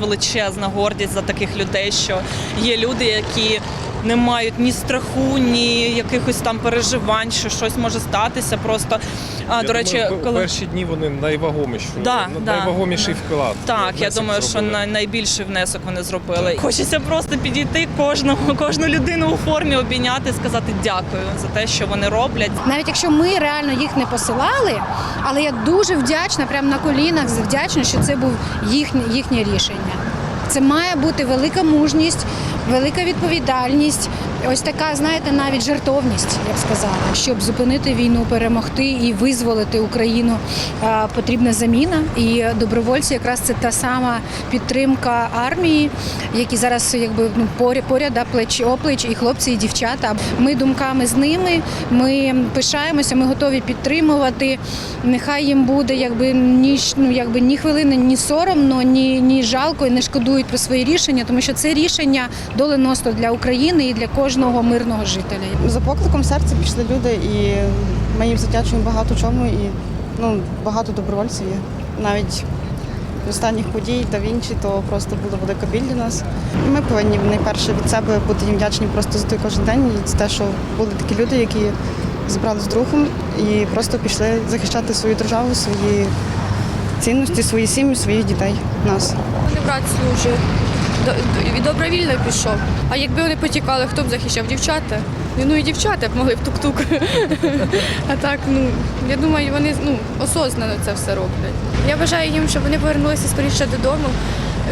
величезна гордість за таких людей, що є люди, які не мають ні страху, ні якихось там переживань, що щось може статися. Просто а, Я до речі, думаю, коли перші дні вони найвагоміші. Да, да. найвагоміший вклад. Так, я думаю, що най- найбільший внесок вони зробили. Хочеться просто підійти кожного, кожну людину у формі обійняти, сказати дякую за те, що вони роблять. Навіть якщо ми реально їх не посилали, але я дуже вдячна, прямо на колінах вдячна, що це був їхнє, їхнє рішення. Це має бути велика мужність, велика відповідальність. Ось така, знаєте, навіть жертовність, я сказала, щоб зупинити війну, перемогти і визволити Україну. е, Потрібна заміна. І добровольці, якраз це та сама підтримка армії, які зараз якби ну поряд, поряд плеч оплеч, і хлопці, і дівчата. Ми думками з ними. Ми пишаємося, ми готові підтримувати. Нехай їм буде якби ні ну, якби ні хвилини, ні соромно, ні, ні жалко, і не шкодують про свої рішення, тому що це рішення доленосно для України і для кожного мирного жителя. За покликом серця пішли люди, і ми їм завдячуємо багато чому. І ну, багато добровольців є. Навіть з останніх подій та в інші, то просто була велика біль для нас. Ми повинні найперше від себе бути їм вдячні просто за той кожен день і за те, що були такі люди, які зібрались з духом і просто пішли захищати свою державу, свої цінності, свої сім'ї, своїх дітей, нас. Вони брат служив. І добровільно пішов. А якби вони потікали, хто б захищав? Дівчата? Ну і дівчата б могли б тук-тук. А так, ну я думаю, вони ну, осознано це все роблять. Я бажаю їм, щоб вони повернулися скоріше додому,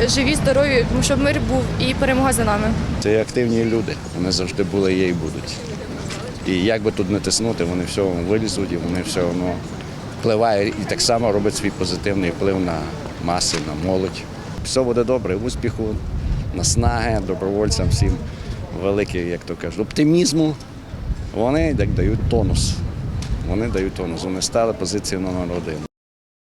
е, живі, здорові, тому щоб мир був і перемога за нами. Це активні люди. Вони завжди були, є і будуть. І як би тут не тиснути, вони все вилізуть і вони все одно впливають і так само роблять свій позитивний вплив на маси, на молодь. Все буде добре, успіху, наснаги, добровольцям всім великий, як то кажуть, оптимізму. Вони так дають тонус. Вони дають тонус. Вони стали позицією номер один.